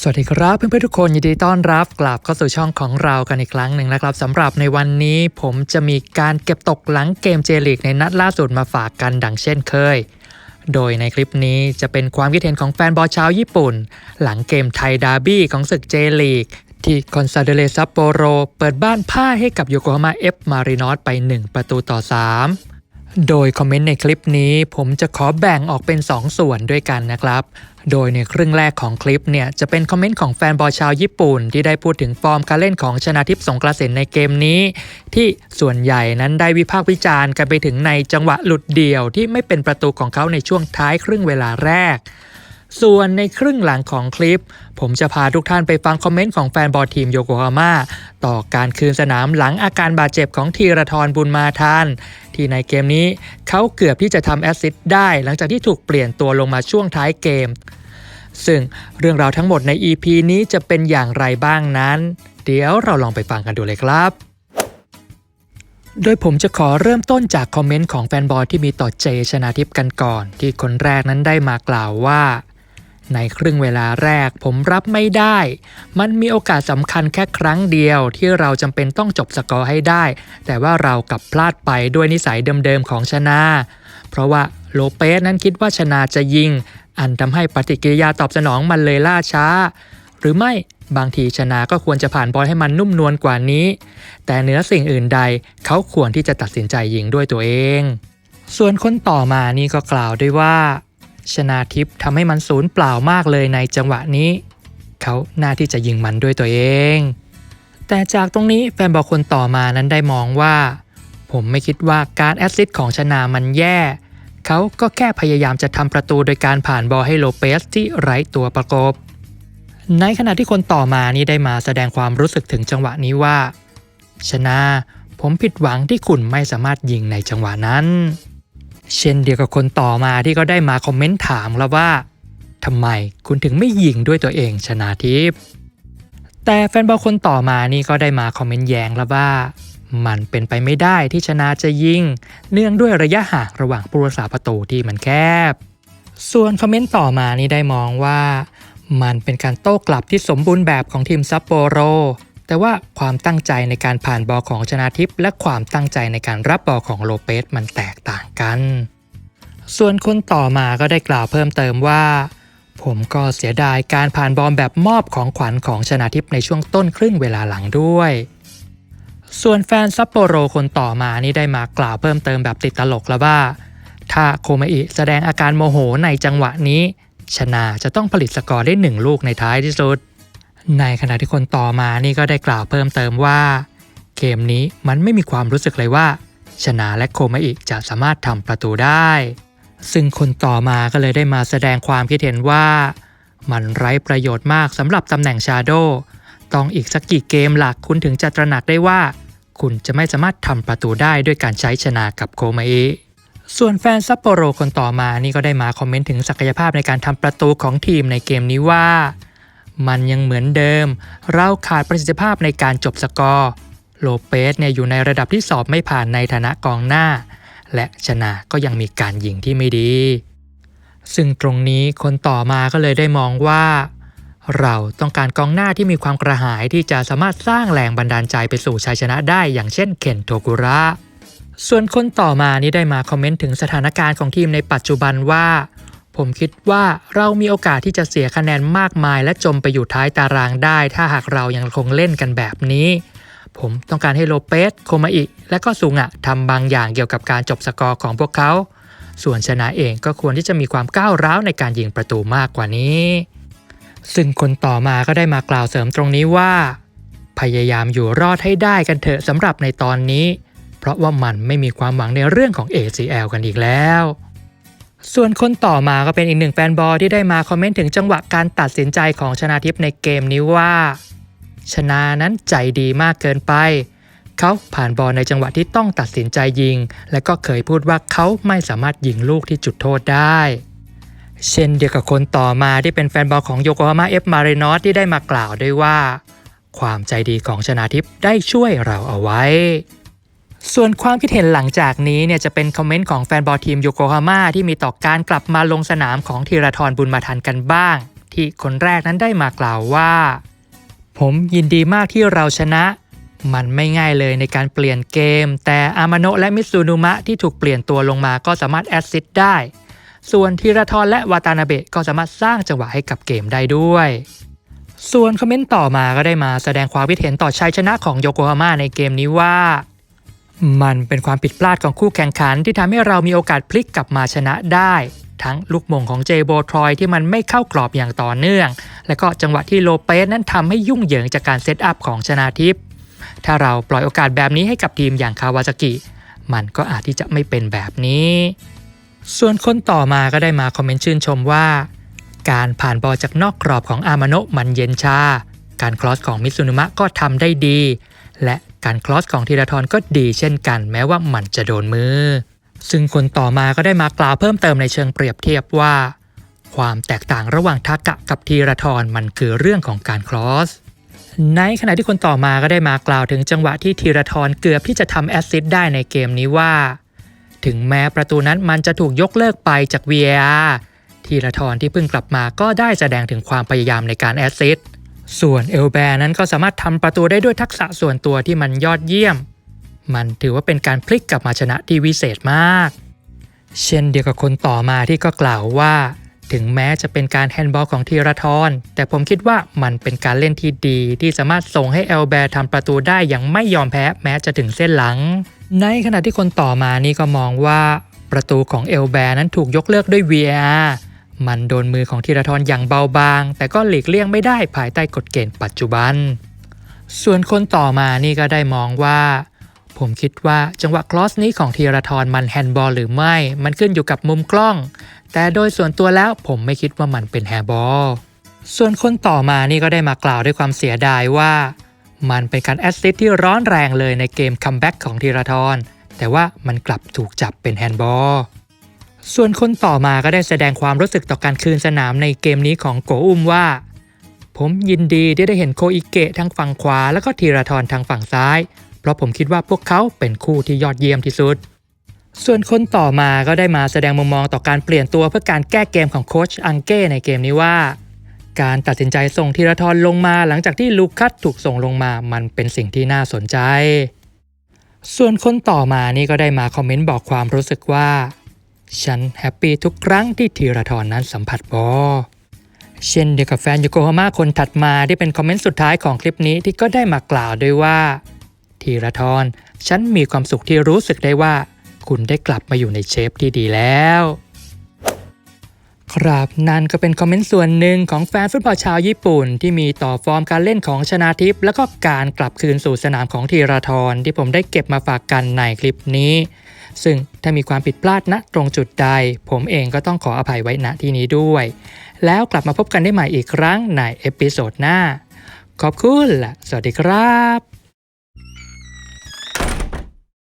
สวัสดีครับเพื่อนๆทุกคนยินดีต้อนรับกลับเข้าสู่ช่องของเรากันอีกครั้งหนึ่งนะครับสำหรับในวันนี้ผมจะมีการเก็บตกหลังเกมเจลีกในนัดล่าสุดมาฝากกันดังเช่นเคย โดยในคลิปนี้จะเป็นความคิดเห็นของแฟนบอลชาวญี่ปุ่น หลังเกมไทยดาร์บี้ของศึกเจลีกที่คอนซาเดเลซัปโปโรเปิดบ้านพ่ายให้กับโยโกฮาม่าเอฟมารินอสไป 1 ประตูต่อ 3 โดยคอมเมนต์ในคลิปนี้ผมจะขอแบ่งออกเป็น 2 ส่วนด้วยกันนะครับ โดยในครึ่งแรกของคลิปเนี่ยจะเป็นคอมเมนต์ของแฟนบอลชาวญี่ปุ่น ที่ได้พูดถึงฟอร์มการเล่นของชนาทิพย์สงกระสินในเกมนี้ ที่ส่วนใหญ่นั้นได้วิพากษ์วิจารณ์กันไปถึงในจังหวะหลุดเดี่ยวที่ไม่เป็นประตูของเขาในช่วงท้ายครึ่งเวลาแรก ส่วนในครึ่งหลังของคลิป ผมจะพาทุกท่านไปฟังคอมเมนต์ของแฟนบอลทีมโยโกฮาม่าต่อการคืนสนามหลังอาการบาดเจ็บของธีรทรบุญมาทาน ที่ในเกมนี้เขาเกือบที่จะทำแอสซิสต์ได้หลังจากที่ถูกเปลี่ยนตัวลงมาช่วงท้ายเกม ซึ่งเรื่องราวทั้งหมดใน EP นี้จะเป็นอย่างไรบ้างนั้น เดี๋ยวเราลองไปฟังกันดูเลยครับโดยผมจะขอเริ่มต้นจากคอมเมนต์ของแฟนบอลที่มีต่อเจชนาทิพย์กันก่อน ที่คนแรกนั้นได้มากล่าวว่า ในครึ่งเวลาแรกผมรับไม่ได้ มันมีโอกาสสำคัญแค่ครั้งเดียวที่เราจำเป็นต้องจบสกอร์ให้ได้ แต่ว่าเรากลับพลาดไปด้วยนิสัยเดิมๆของชนาเพราะว่าโลเปสนั้นคิดว่าชนาจะยิง อันทำให้ปฏิกิริยาตอบสนองมันเลยล่าช้า หรือไม่บางทีชนาก็ควรจะผ่านบอลให้มันนุ่มนวลกว่านี้ แต่เหนือสิ่งอื่นใด เขาควรที่จะตัดสินใจยิงด้วยตัวเอง ส่วนคนต่อมานี่ก็กล่าวด้วยว่า ชนาทิพย์ทำให้มันสูญเปล่ามากเลยในจังหวะนี้ เขาน่าที่จะยิงมันด้วยตัวเอง แต่จากตรงนี้แฟนบอลคนต่อมานั้นได้มองว่า ผมไม่คิดว่าการแอสซิสต์ของชนามันแย่ เขาก็แค่พยายามจะทำประตูโดยการผ่านบอลให้โลเปสที่ไร้ตัวประกบ ในขณะที่คนต่อมานี่ได้มาแสดงความรู้สึกถึงจังหวะนี้ว่า ชนะผมผิดหวังที่คุณไม่สามารถยิงในจังหวะนั้น เช่นเดียวกับคนต่อมาที่ก็ได้มาคอมเมนต์ถามแล้วว่าทำไมคุณถึงไม่ยิงด้วยตัวเองชนาทิพย์แต่แฟนบอลคนต่อมานี่ก็ได้มาคอมเมนต์แย้งแล้วว่า มันเป็นไปไม่ได้ที่ชนะจะยิง เนื่องด้วยระยะห่างระหว่างผู้รักษาประตูที่มันแคบ ส่วนคอมเมนต์ต่อมานี่ได้มองว่า มันเป็นการโต้กลับที่สมบูรณ์แบบของทีมซัปโปโร แต่ว่าความตั้งใจในการผ่านบอลของชนาทิพย์และความตั้งใจในการรับบอลของโลเปสมันแตกต่างกัน ส่วนคนต่อมาก็ได้กล่าวเพิ่มเติมว่า ผมก็เสียดายการผ่านบอลแบบมอบของขวัญของชนาทิพย์ในช่วงต้นครึ่งเวลาหลังด้วย ส่วนแฟนซัปโปโรคนต่อมานี่ได้มากล่าวเพิ่มเติมแบบติดตลกแล้วว่า ถ้าโคมาอิแสดงอาการโมโหในจังหวะนี้ ชนาจะต้องผลิตสกอร์ได้หนึ่งลูกในท้ายที่สุด ในขณะที่คนต่อมานี่ก็ได้กล่าวเพิ่มเติมว่า เกมนี้มันไม่มีความรู้สึกเลยว่า ชนาและโคมาอิจะสามารถทำประตูได้ ซึ่งคนต่อมาก็เลยได้มาแสดงความคิดเห็นว่า มันไร้ประโยชน์มากสำหรับตำแหน่งชาโดต้องอีกสักกี่เกมหลักคุณถึงจะตระหนักได้ว่า คุณจะไม่สามารถทำประตูได้ด้วยการใช้ชนากับโคมาอิส่วนแฟนซัปโปโรคนต่อมานี่ก็ได้มาคอมเมนต์ถึงศักยภาพในการทำประตูของทีมในเกมนี้ว่า มันยังเหมือนเดิม เราขาดประสิทธิภาพในการจบสกอร์โลเปสเนี่ยอยู่ในระดับที่สอบไม่ผ่านในฐานะกองหน้า และชนะก็ยังมีการยิงที่ไม่ดี ซึ่งตรงนี้คนต่อมาก็เลยได้มองว่า เราต้องการกองหน้าที่มีความกระหายที่จะสามารถสร้างแรงบันดาลใจไปสู่ชัยชนะได้อย่างเช่นเคนโทกุระส่วนคนต่อมานี่ได้มาคอมเมนต์ถึงสถานการณ์ของทีมในปัจจุบันว่า ผมคิดว่าเรามีโอกาสที่จะเสียคะแนนมากมาย และจมไปอยู่ท้ายตารางได้ ถ้าหากเรายังคงเล่นกันแบบนี้ ผมต้องการให้โลเปสโคมาอิและก็ซุงะทำบางอย่างเกี่ยวกับการจบสกอร์ของพวกเขา ส่วนชนะเองก็ควรที่จะมีความก้าวร้าวในการยิงประตูมากกว่านี้ ซึ่งคนต่อมาก็ได้มากล่าวเสริมตรงนี้ว่า พยายามอยู่รอดให้ได้กันเถอะสำหรับในตอนนี้ เพราะว่ามันไม่มีความหวังในเรื่องของ ACL กันอีกแล้ว ส่วนคนต่อมาก็เป็นอีกหนึ่งแฟนบอลที่ได้มาคอมเมนต์ถึงจังหวะการตัดสินใจของชนาทิพย์ในเกมนี้ว่า ชนานั้นใจดีมากเกินไป เขาผ่านบอลในจังหวะที่ต้องตัดสินใจยิง และก็เคยพูดว่าเขาไม่สามารถยิงลูกที่จุดโทษได้ เช่นเดียวกับคนต่อมาที่เป็นแฟนบอลของโยโกฮาม่าเอฟมารินอสที่ได้มากล่าวด้วยว่า ความใจดีของชนาทิพย์ได้ช่วยเราเอาไว้ ส่วนความคิดเห็นหลังจากนี้เนี่ยจะเป็นคอมเมนต์ของแฟนบอลทีมโยโกฮาม่าที่มีต่อการกลับมาลงสนามของธีรทรบุญมาทันกันบ้าง ที่คนแรกนั้นได้มากล่าวว่า ผมยินดีมากที่เราชนะ มันไม่ง่ายเลยในการเปลี่ยนเกม แต่อามาโนะและมิซูนุมะที่ถูกเปลี่ยนตัวลงมาก็สามารถแอสซิสได้ ส่วนธีรทรและวาตานาเบะก็สามารถสร้างจังหวะให้กับเกมได้ด้วยส่วนคอมเมนต์ต่อมาก็ได้มาแสดงความคิดเห็นต่อชัยชนะของโยโกฮาม่าในเกมนี้ว่า มันเป็นความผิดพลาดของคู่แข่งขันที่ทำให้เรามีโอกาสพลิกกลับมาชนะได้ ทั้งลูกมงของเจโบทรอยที่มันไม่เข้ากรอบอย่างต่อเนื่อง และก็จังหวะที่โลเปสนั้นทำให้ยุ่งเหยิงจากการเซตอัพของชนาทิพย์ถ้าเราปล่อยโอกาสแบบนี้ให้กับทีมอย่างคาวาซากิ มันก็อาจที่จะไม่เป็นแบบนี้ ส่วนคนต่อมาก็ได้มาคอมเมนต์ชื่นชมว่า การผ่านบอลจากนอกกรอบของอามาโนะมันเย็นชา การคลอสของมิซุนุมะก็ทำได้ดี และ การคลอสของธีรทรก็ดีเช่นกัน แม้ว่ามันจะโดนมือ ซึ่งคนต่อมาก็ได้มากล่าวเพิ่มเติมในเชิงเปรียบเทียบว่า ความแตกต่างระหว่างทากกะกับธีรทรมันคือเรื่องของการคลอสในขณะที่คนต่อมาก็ได้มากล่าวถึงจังหวะที่ธีรทรเกือบที่จะทำแอสซิสได้ในเกมนี้ว่า ถึงแม้ประตูนั้นมันจะถูกยกเลิกไปจาก VAR ธีรทรที่เพิ่งกลับมาก็ได้แสดงถึงความพยายามในการแอสซิสต์ ส่วนเอลแบร์นั้นก็สามารถทำประตูได้ด้วยทักษะส่วนตัวที่มันยอดเยี่ยม มันถือว่าเป็นการพลิกกลับมาชนะที่วิเศษมาก เช่นเดียวกับคนต่อมาที่ก็กล่าวว่า ถึงแม้จะเป็นการแฮนด์บอลของธีรทรแต่ผมคิดว่ามันเป็นการเล่นที่ดี ที่สามารถส่งให้เอลแบร์ทำประตูได้อย่างไม่ยอมแพ้แม้จะถึงเส้นหลัง ในขณะที่คนต่อมานี่ก็มองว่า ประตูของเอลแบร์นั้นถูกยกเลิกด้วย VAR มันโดนมือของธีรทรอย่างเบาบาง แต่ก็หลีกเลี่ยงไม่ได้ภายใต้กฎเกณฑ์ปัจจุบัน ส่วนคนต่อมานี่ก็ได้มองว่า ผมคิดว่าจังหวะคลอสนี้ของธีรทรมันแฮนด์บอลหรือไม่ มันขึ้นอยู่กับมุมกล้อง แต่โดยส่วนตัวแล้วผมไม่คิดว่ามันเป็นแฮร์บอลส่วนคนต่อมานี่ก็ได้มากล่าวด้วยความเสียดายว่า มันเป็นการแอสซิสต์ที่ร้อนแรงเลยในเกมคัมแบ็กของธีรทรแต่ว่ามันกลับถูกจับเป็นแฮนด์บอล ส่วนคนต่อมาก็ได้แสดงความรู้สึกต่อการคืนสนามในเกมนี้ของโกอุมว่า ผมยินดีที่ได้เห็นโคอิเกะทางฝั่งขวา แล้วก็ธีรทรทางฝั่งซ้าย เพราะผมคิดว่าพวกเขาเป็นคู่ที่ยอดเยี่ยมที่สุด ส่วนคนต่อมาก็ได้มาแสดงมุมมองต่อการเปลี่ยนตัวเพื่อการแก้เกมของโค้ชอังเก้ในเกมนี้ว่า การตัดสินใจส่งธีรทรลงมาหลังจากที่ลูคัสถูกส่งลงมามันเป็นสิ่งที่น่าสนใจ ส่วนคนต่อมานี่ก็ได้มาคอมเมนต์บอกความรู้สึกว่า ฉันแฮปปี้ทุกครั้งที่ธีรทรนั้นสัมผัสบอลเช่นเดียวกับแฟนโยโกฮาม่าคนถัดมาที่เป็นคอมเมนต์สุดท้ายของคลิปนี้ที่ก็ได้มากล่าวด้วยว่าธีรทรฉันมีความสุขที่รู้สึกได้ว่า คุณได้กลับมาอยู่ในเชฟที่ดีแล้ว ครับนั่นก็เป็นคอมเมนต์ส่วนหนึ่งของแฟนฟุตบอลชาวญี่ปุ่น ที่มีต่อฟอร์มการเล่นของชนาทิพย์แล้วก็การกลับคืนสู่สนามของธีรทรที่ผมได้เก็บมาฝากกันในคลิปนี้ ซึ่งถ้ามีความผิดพลาดณตรงจุดใด ผมเองก็ต้องขออภัยไว้ณที่นี้ด้วย แล้วกลับมาพบกันได้ใหม่อีกครั้งในเอพิโซดหน้า ขอบคุณและสวัสดีครับ